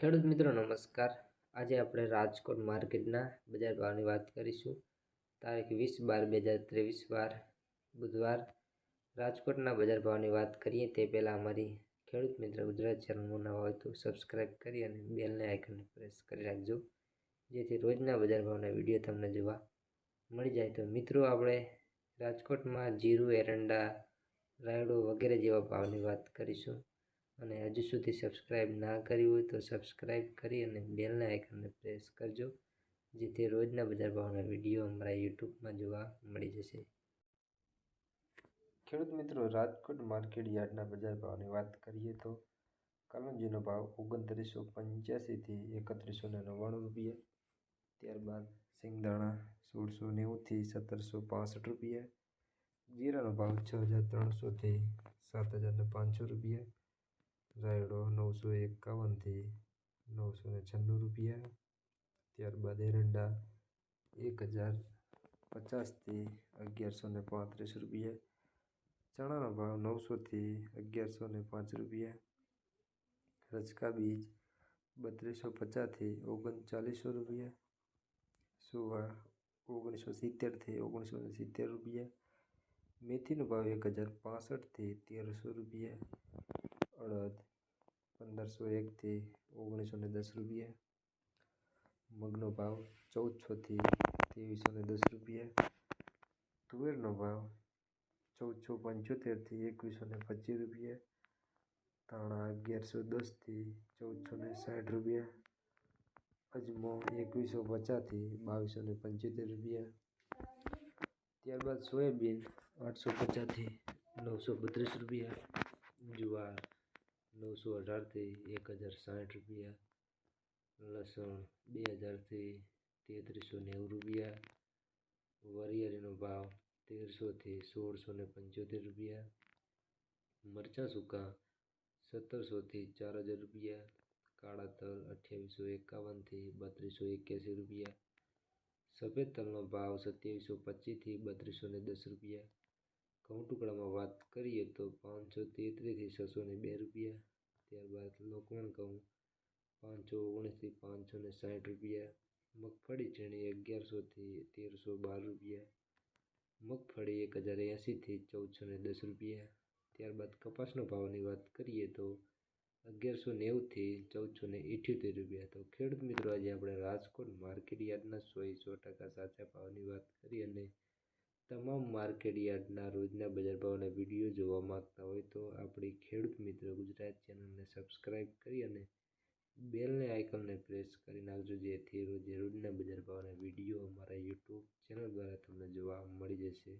ખેડૂત મિત્રો, નમસ્કાર. આજે આપણે રાજકોટ માર્કેટના બજાર ભાવની વાત કરીશું. તારીખ વીસ બાર બે હજાર ત્રેવીસ વાર, બુધવાર. રાજકોટના બજાર ભાવની વાત કરીએ, તે પહેલાં અમારી ખેડૂત મિત્ર ગુજરાત ચેનલમાં નવા હોય તો સબસ્ક્રાઈબ કરી અને બેલને આઇકનને પ્રેસ કરી રાખજો. જેથી રોજના બજાર ભાવના વીડિયો તમને જોવા મળી જાય. તો મિત્રો, આપણે રાજકોટમાં જીરું, એરંડા, રાયડો વગેરે જેવા ભાવની વાત કરીશું. અને હજુ સુધી સબસ્ક્રાઈબ ના કરી હોય તો સબસ્ક્રાઈબ કરી અને બેલના આઇકનને પ્રેસ કરજો, જેથી રોજના બજાર ભાવના વીડિયો અમારા યુટ્યુબમાં જોવા મળી જશે. ખેડૂત મિત્રો, રાજકોટ માર્કેટ યાર્ડના બજાર ભાવની વાત કરીએ તો કલંજીનો ભાવ ઓગણત્રીસો પંચ્યાસીથી એકત્રીસો ને નવ્વાણું રૂપિયા, ત્યારબાદ સિંગદાણા સોળસો નેવુંથી સત્તરસો પાસઠ રૂપિયા, જીરાનો ભાવ છ હજાર ત્રણસોથી સાત હજારને પાંચસો રૂપિયા રાયડો નવસો એકાવનથી નવસો ને છન્નું રૂપિયા. ત્યારબાદ એરંડા એક હજાર પચાસથી અગિયારસો ને પાંત્રીસ રૂપિયા. ચણાનો ભાવ નવસોથી અગિયારસો ને પાંચ રૂપિયા. રચકા બીજ બત્રીસો પચાસથી ઓગણચાલીસો રૂપિયા. સુવા ઓગણીસો સિત્તેરથી ઓગણીસો ને સિત્તેર રૂપિયા. મેથીનો ભાવ એક હજાર પાસઠથી તેરસો રૂપિયા. અડદ પંદરસો એકથી ઓગણીસો ને દસ રૂપિયા. મગનો ભાવ ચૌદસોથી ત્રેવીસો ને દસ રૂપિયા. તુવેરનો ભાવ ચૌદસો પંચોતેરથી એકવીસો ને પચીસ રૂપિયા. ધાણા અગિયારસો દસથી ચૌદસો ને સાઠ રૂપિયા. અજમો એકવીસો પચાસથી બાવીસો ને પંચોતેર રૂપિયા. ત્યારબાદ સોયાબીન આઠસો પચાસથી નવસો બત્રીસ રૂપિયા. જુવાર નવસો અઢારથી એક હજાર સાઠ રૂપિયા, લસણ બે હજારથી તેત્રીસો નેવું રૂપિયા, વરિયાળીનો ભાવ તેરસોથી સોળસો ને પંચોતેર રૂપિયા, મરચાં સૂકા સત્તરસોથી ચાર હજાર રૂપિયા, કાળા તલ અઠ્યાવીસો એકાવનથી બત્રીસો એક્યાસી રૂપિયા, સફેદ તલનો ભાવ સત્યાવીસો પચીસથી બત્રીસો ને દસ રૂપિયા ઘઉં ટુકડામાં વાત કરીએ તો પાંચસો તેત્રીસથી છસો ને બે રૂપિયા, ત્યારબાદ લોકવણ ઘઉં પાંચસો ઓગણીસથી પાંચસો ને સાઠ રૂપિયા, મગફળી ઝીણી અગિયારસોથી તેરસો બાર રૂપિયા, મગફળી એક હજાર એંશીથી ચૌદસો ને દસ રૂપિયા, ત્યારબાદ કપાસનો ભાવની વાત કરીએ તો અગિયારસો નેવુંથી ચૌદસો ને ઇઠ્યોતેર રૂપિયા. તો ખેડૂત મિત્રો, આજે આપણે રાજકોટ માર્કેટ યાર્ડના સો સો ટકા સાચા ભાવની વાત કરી અને તમામ માર્કેટ યાર્ડના રોજના બજાર ભાવના વીડિયો જોવા માગતા હોય તો આપણી ખેડૂત મિત્ર ગુજરાત ચેનલને સબસ્ક્રાઈબ કરી અને બેલને આઇકનને પ્રેસ કરી નાખજો, જેથી રોજે રોજના બજાર ભાવના વીડિયો અમારા યુટ્યુબ ચેનલ દ્વારા તમને જોવા મળી જશે.